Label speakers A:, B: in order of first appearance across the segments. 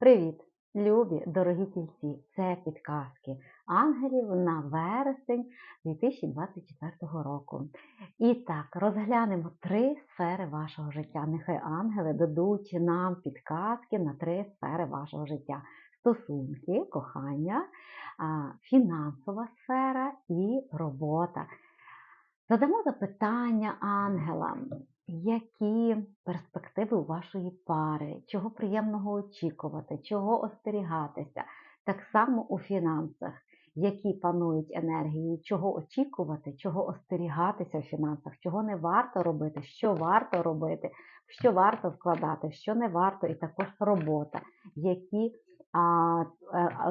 A: Привіт, любі, дорогі тільці! Це підказки ангелів на вересень 2024 року. І так, розглянемо три сфери вашого життя. Нехай ангели дадуть нам підказки на три сфери вашого життя: стосунки, кохання, фінансова сфера і робота. Задамо запитання ангелам, які перспективи у вашої пари, чого приємного очікувати, чого остерігатися. Так само у фінансах, які панують енергії, чого очікувати, чого остерігатися в фінансах, чого не варто робити, що варто робити, що варто вкладати, що не варто, і також робота, які а,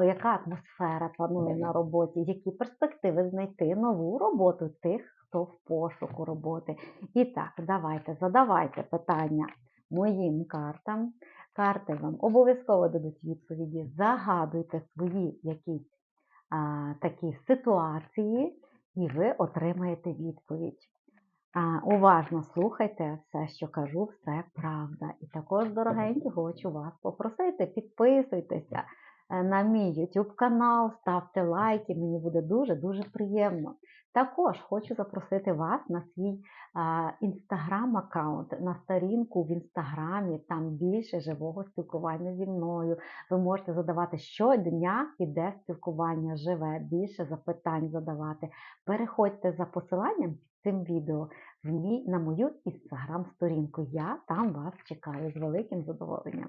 A: е, яка атмосфера панує на роботі, які перспективи знайти нову роботу тих, хто в пошуку роботи. І так, давайте, задавайте питання моїм картам. Карти вам обов'язково дадуть відповіді, загадуйте свої якісь а, такі ситуації, і ви отримаєте відповідь. А, Уважно слухайте все, що кажу, все правда. І також, дорогенькі, хочу вас попросити, підписуйтеся на мій YouTube канал, ставте лайки, мені буде дуже-дуже приємно. Також хочу запросити вас на свій інстаграм-аккаунт, на сторінку в інстаграмі, там більше живого спілкування зі мною. Ви можете задавати щодня, іде спілкування живе, більше запитань задавати. Переходьте за посиланням під цим відео в мій, на мою інстаграм-сторінку. Я там вас чекаю з великим задоволенням.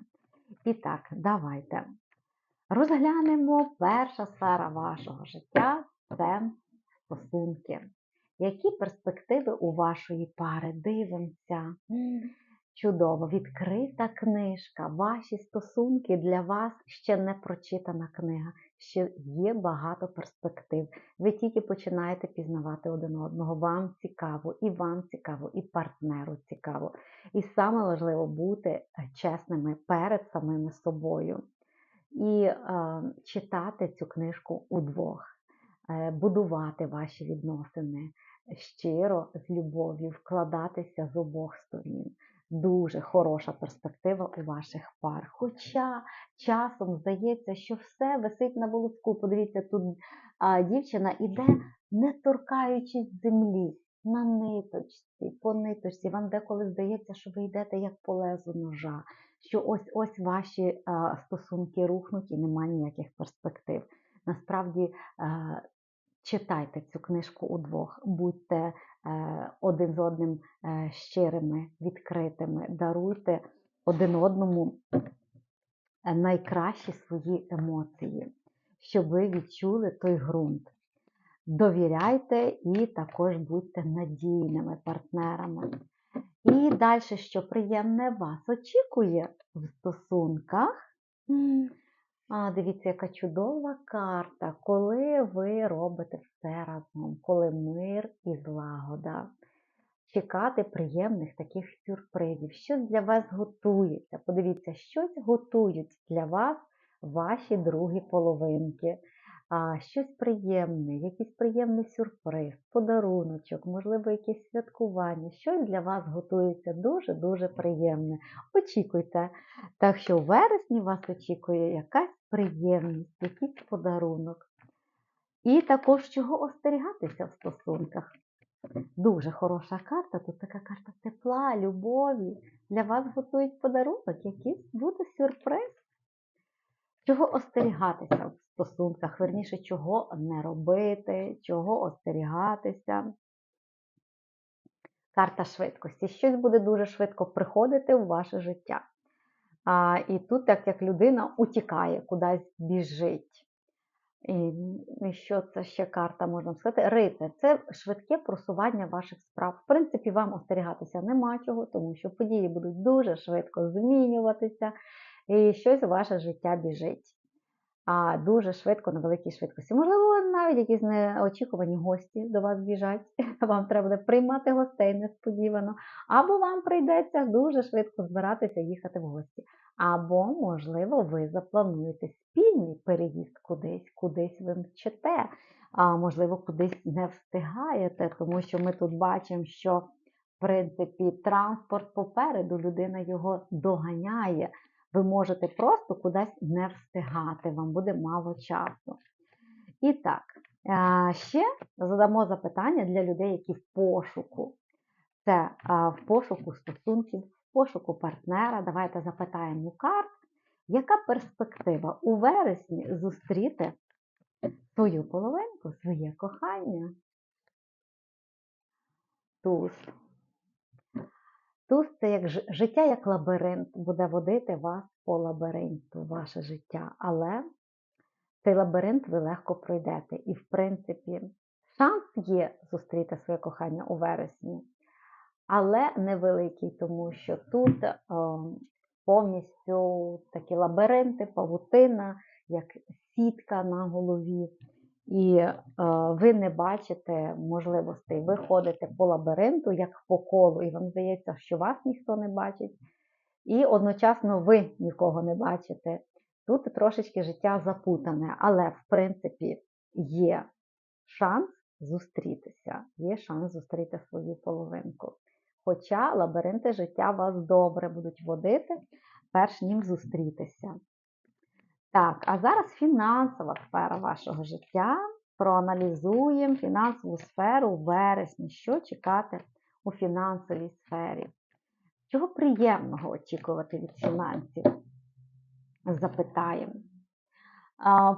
A: І так, давайте розглянемо перша сфера вашого життя це стосунки. Які перспективи у вашої пари? Дивимося. Чудово, відкрита книжка. Ваші стосунки для вас ще не прочитана книга, ще є багато перспектив. Ви тільки починаєте пізнавати один одного. Вам цікаво, і вам цікаво, і партнеру цікаво. І саме важливо бути чесними перед самими собою і читати цю книжку удвох. Е, будувати ваші відносини щиро, з любов'ю, вкладатися з обох сторін. Дуже хороша перспектива у ваших пар. Хоча часом здається, що все висить на волоску. Подивіться, тут а, дівчина іде, не торкаючись землі, на ниточці, по ниточці. Вам деколи здається, що ви йдете як по лезу ножа, що ось ось ваші а, стосунки рухнуть і немає ніяких перспектив. Насправді Читайте цю книжку удвох, будьте е, один з одним е, щирими, відкритими, даруйте один одному е, найкращі свої емоції, щоб ви відчули той ґрунт. Довіряйте і також будьте надійними партнерами. І далі, що приємне вас очікує в стосунках. А, Дивіться, яка чудова карта, коли ви робите все разом, коли мир і злагода. Чекати приємних таких сюрпризів. Щось для вас готується. Подивіться, щось готують для вас ваші другі половинки щось приємне, якийсь приємний сюрприз, подаруночок, можливо, якесь святкування. Щось для вас готується дуже-дуже приємне. Очікуйте. Так що у вересні вас очікує якась приємність, якийсь подарунок. І також чого остерігатися в стосунках. Дуже хороша карта, тут така карта тепла, любові. Для вас готують подарунок, якийсь буде сюрприз. Чого остерігатися в стосунках, верніше, чого не робити, чого остерігатися. Карта швидкості. Щось буде дуже швидко приходити в ваше життя. А, І тут, так як людина утікає, кудись біжить. І що це ще карта, можна сказати? Рицар. Це швидке просування ваших справ. В принципі, вам остерігатися нема чого, тому що події будуть дуже швидко змінюватися і щось ваше життя біжить. А дуже швидко на великій швидкості. Можливо, навіть якісь неочікувані гості до вас біжать. Вам треба буде приймати гостей несподівано, або вам прийдеться дуже швидко збиратися їхати в гості. Або, можливо, ви заплануєте спільний переїзд кудись, кудись ви мчите, а можливо, кудись не встигаєте, тому що ми тут бачимо, що в принципі транспорт попереду людина його доганяє ви можете просто кудись не встигати, вам буде мало часу. І так, ще задамо запитання для людей, які в пошуку. Це в пошуку стосунків, в пошуку партнера. Давайте запитаємо у карт, яка перспектива у вересні зустріти свою половинку, своє кохання? Туз. Туз це як життя як лабіринт, буде водити вас по лабіринту, ваше життя. Але цей лабіринт ви легко пройдете. І, в принципі, шанс є зустріти своє кохання у вересні, але невеликий, тому що тут е, повністю такі лабіринти, павутина, як сітка на голові. І е, ви не бачите можливостей. Ви ходите по лабіринту, як по колу, і вам здається, що вас ніхто не бачить, і одночасно ви нікого не бачите. Тут трошечки життя запутане, але в принципі є шанс зустрітися, є шанс зустріти свою половинку. Хоча лабіринти життя вас добре будуть водити, перш ніж зустрітися. Так, а зараз фінансова сфера вашого життя. Проаналізуємо фінансову сферу в вересні. Що чекати у фінансовій сфері? Чого приємного очікувати від фінансів? Запитаємо.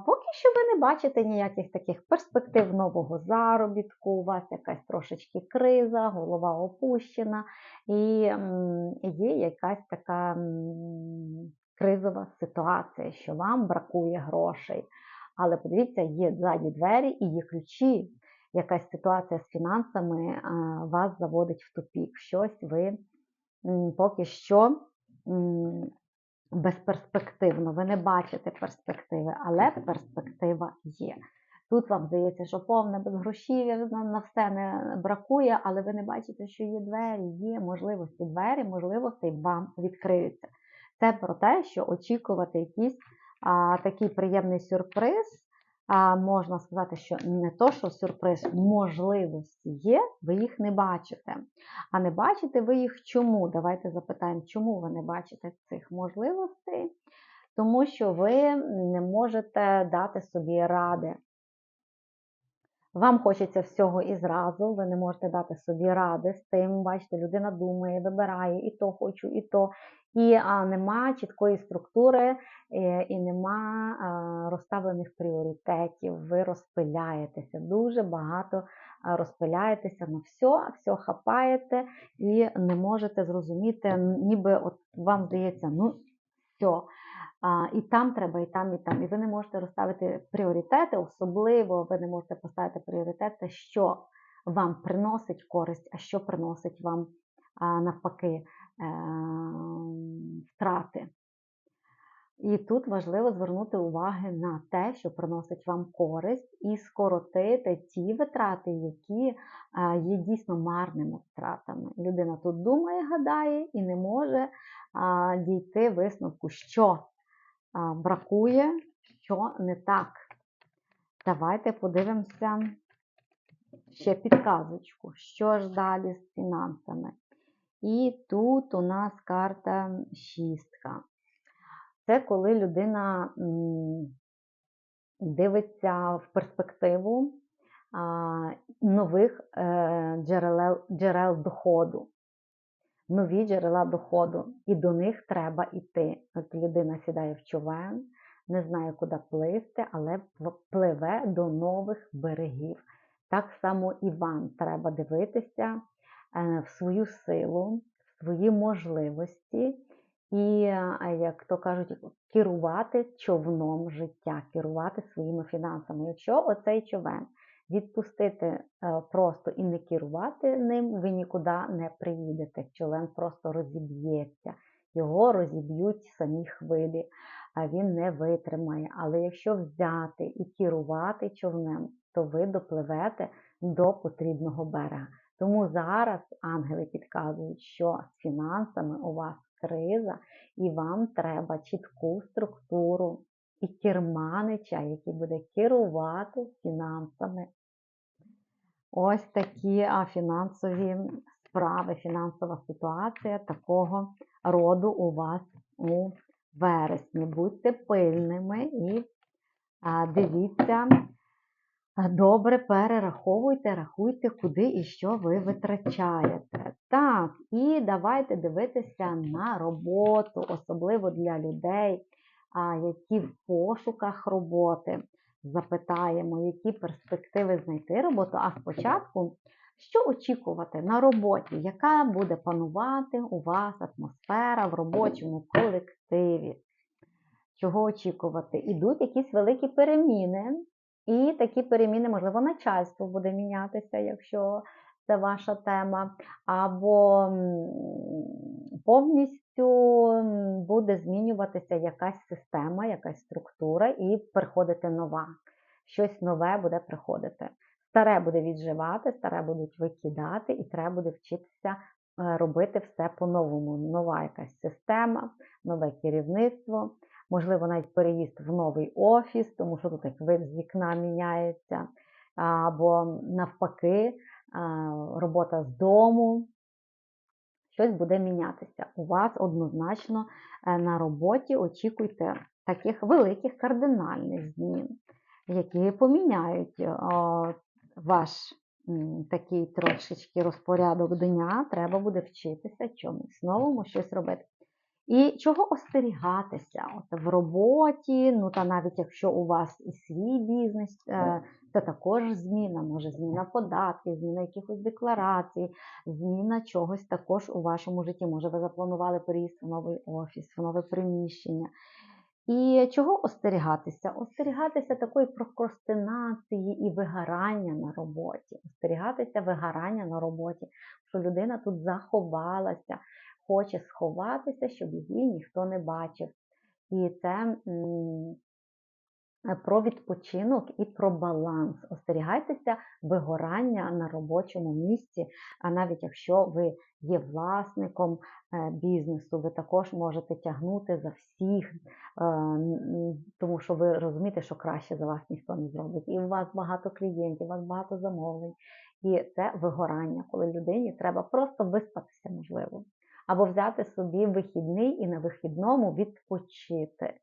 A: Поки що ви не бачите ніяких таких перспектив нового заробітку, у вас якась трошечки криза, голова опущена, і є якась така кризова ситуація, що вам бракує грошей. Але подивіться, є ззаді двері і є ключі. Якась ситуація з фінансами вас заводить в тупік. Щось ви поки що безперспективно, ви не бачите перспективи, але перспектива є. Тут вам здається, що повне безгрошів'я, на, на все не бракує, але ви не бачите, що є двері, є можливості. Двері, можливостей вам відкриються. Це про те, що очікувати якийсь а, такий приємний сюрприз. А, можна сказати, що не то, що сюрприз, можливості є, ви їх не бачите. А не бачите ви їх чому? Давайте запитаємо, чому ви не бачите цих можливостей? Тому що ви не можете дати собі ради. Вам хочеться всього і зразу, ви не можете дати собі ради з тим. Бачите, людина думає, вибирає і то хочу, і то. І а, нема чіткої структури, е, і нема а, розставлених пріоритетів. Ви розпиляєтеся, дуже багато а, розпиляєтеся на все, все хапаєте і не можете зрозуміти, ніби от вам здається, ну все. А, і там треба, і там, і там. І ви не можете розставити пріоритети, особливо ви не можете поставити пріоритети, що вам приносить користь, а що приносить вам а, навпаки е, втрати. І тут важливо звернути увагу на те, що приносить вам користь, і скоротити ті витрати, які а, є дійсно марними втратами. Людина тут думає, гадає і не може дійти висновку, що бракує, що не так. Давайте подивимося ще підказочку, що ж далі з фінансами. І тут у нас карта шістка. Це коли людина дивиться в перспективу нових е, джерел, джерел доходу. Нові джерела доходу, і до них треба йти. От людина сідає в човен, не знає, куди пливти, але пливе до нових берегів. Так само і вам треба дивитися е, в свою силу, в свої можливості, і, е, як то кажуть, керувати човном життя, керувати своїми фінансами. Якщо оцей човен відпустити е, просто і не керувати ним, ви нікуди не приїдете. Човен просто розіб'ється, його розіб'ють самі хвилі, а він не витримає. Але якщо взяти і керувати човнем, то ви допливете до потрібного берега. Тому зараз ангели підказують, що з фінансами у вас криза, і вам треба чітку структуру і керманича, який буде керувати фінансами. Ось такі фінансові справи, фінансова ситуація такого роду у вас у вересні. Будьте пильними і дивіться, добре перераховуйте, рахуйте, куди і що ви витрачаєте. Так, і давайте дивитися на роботу, особливо для людей, які в пошуках роботи. Запитаємо, які перспективи знайти роботу. А спочатку, що очікувати на роботі, яка буде панувати у вас атмосфера в робочому колективі? Чого очікувати? Ідуть якісь великі переміни, і такі переміни, можливо, начальство буде мінятися, якщо це ваша тема, або повністю буде змінюватися якась система, якась структура, і приходити нова. Щось нове буде приходити. Старе буде відживати, старе будуть викидати, і треба буде вчитися е, робити все по-новому. Нова якась система, нове керівництво, можливо, навіть переїзд в новий офіс, тому що тут як вид з вікна міняється, або навпаки, робота з дому. Щось буде мінятися. У вас однозначно е, на роботі очікуйте таких великих кардинальних змін, які поміняють е, ваш такий трошечки розпорядок дня. Треба буде вчитися чомусь новому, щось робити. І чого остерігатися От в роботі, ну та навіть якщо у вас і свій бізнес, це також зміна, може зміна податків, зміна якихось декларацій, зміна чогось також у вашому житті. Може, ви запланували переїзд в новий офіс, в нове приміщення. І чого остерігатися? Остерігатися такої прокрастинації і вигорання на роботі, остерігатися вигорання на роботі, що людина тут заховалася, хоче сховатися, щоб її ніхто не бачив. І це про відпочинок і про баланс. Остерігайтеся вигорання на робочому місці, а навіть якщо ви є власником е, бізнесу, ви також можете тягнути за всіх, е, тому що ви розумієте, що краще за вас ніхто не зробить. І у вас багато клієнтів, у вас багато замовлень. І це вигорання, коли людині треба просто виспатися, можливо, або взяти собі вихідний і на вихідному відпочити.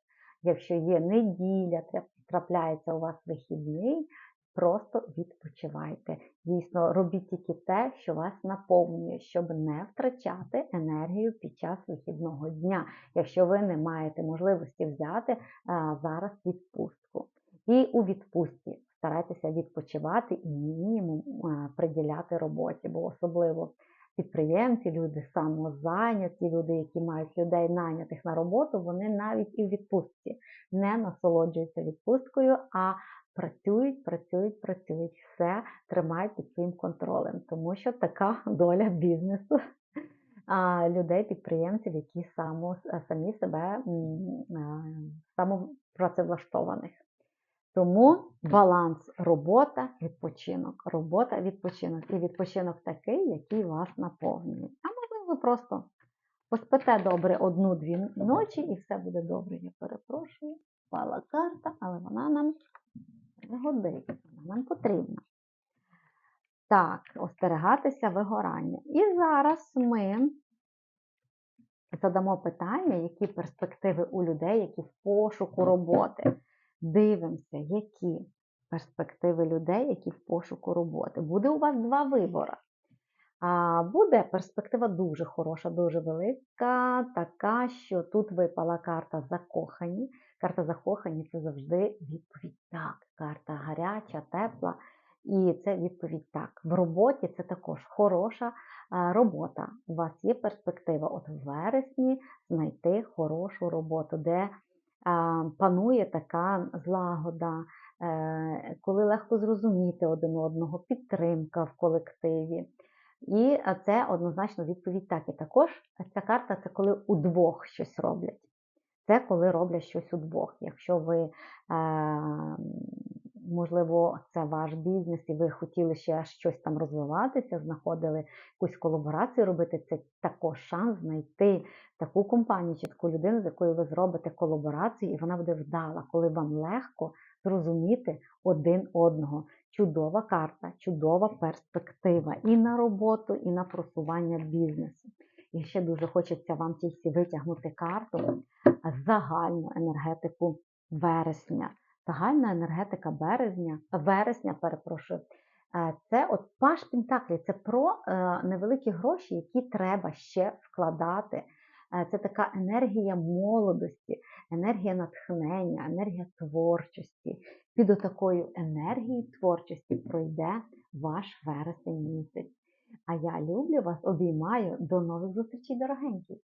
A: Якщо є неділя, трапляється у вас вихідний, просто відпочивайте. Дійсно, робіть тільки те, що вас наповнює, щоб не втрачати енергію під час вихідного дня, якщо ви не маєте можливості взяти зараз відпустку. І у відпустці старайтеся відпочивати і мінімум приділяти роботі, бо особливо підприємці, люди самозайняті, люди, які мають людей найнятих на роботу, вони навіть і в відпустці не насолоджуються відпусткою, а працюють, працюють, працюють, все тримають під своїм контролем, тому що така доля бізнесу. Людей, підприємців, які само, самі себе м, самопрацевлаштованих. Тому баланс робота, відпочинок, робота, відпочинок. І відпочинок такий, який вас наповнює. А можливо, ви просто поспите добре одну-дві ночі і все буде добре. Я перепрошую. Впала карта, але вона нам не годиться, вона нам потрібна. Так, остерегатися вигорання. І зараз ми задамо питання, які перспективи у людей, які в пошуку роботи. Дивимося, які перспективи людей, які в пошуку роботи. Буде у вас два вибори. А буде перспектива дуже хороша, дуже велика, така, що тут випала карта закохані. Карта закохані це завжди відповідь так. Карта гаряча, тепла. І це відповідь так. В роботі це також хороша робота. У вас є перспектива от в вересні знайти хорошу роботу, де панує така злагода, е, коли легко зрозуміти один одного, підтримка в колективі. І це однозначно відповідь так. І також ця карта це коли удвох щось роблять. Це коли роблять щось удвох. Якщо ви, е, можливо, це ваш бізнес, і ви хотіли ще щось там розвиватися, знаходили якусь колаборацію робити, це також шанс знайти таку компанію чи таку людину, з якою ви зробите колаборацію, і вона буде вдала, коли вам легко зрозуміти один одного. Чудова карта, чудова перспектива і на роботу, і на просування бізнесу. І ще дуже хочеться вам тільки витягнути карту загальну енергетику вересня. Загальна енергетика березня, вересня, перепрошую, е, це от паш Пентаклі, це про е, невеликі гроші, які треба ще вкладати. Е, Це така енергія молодості, енергія натхнення, енергія творчості. Під отакою енергією творчості пройде ваш вересень місяць. А я люблю вас, обіймаю. До нових зустрічей, дорогенькі!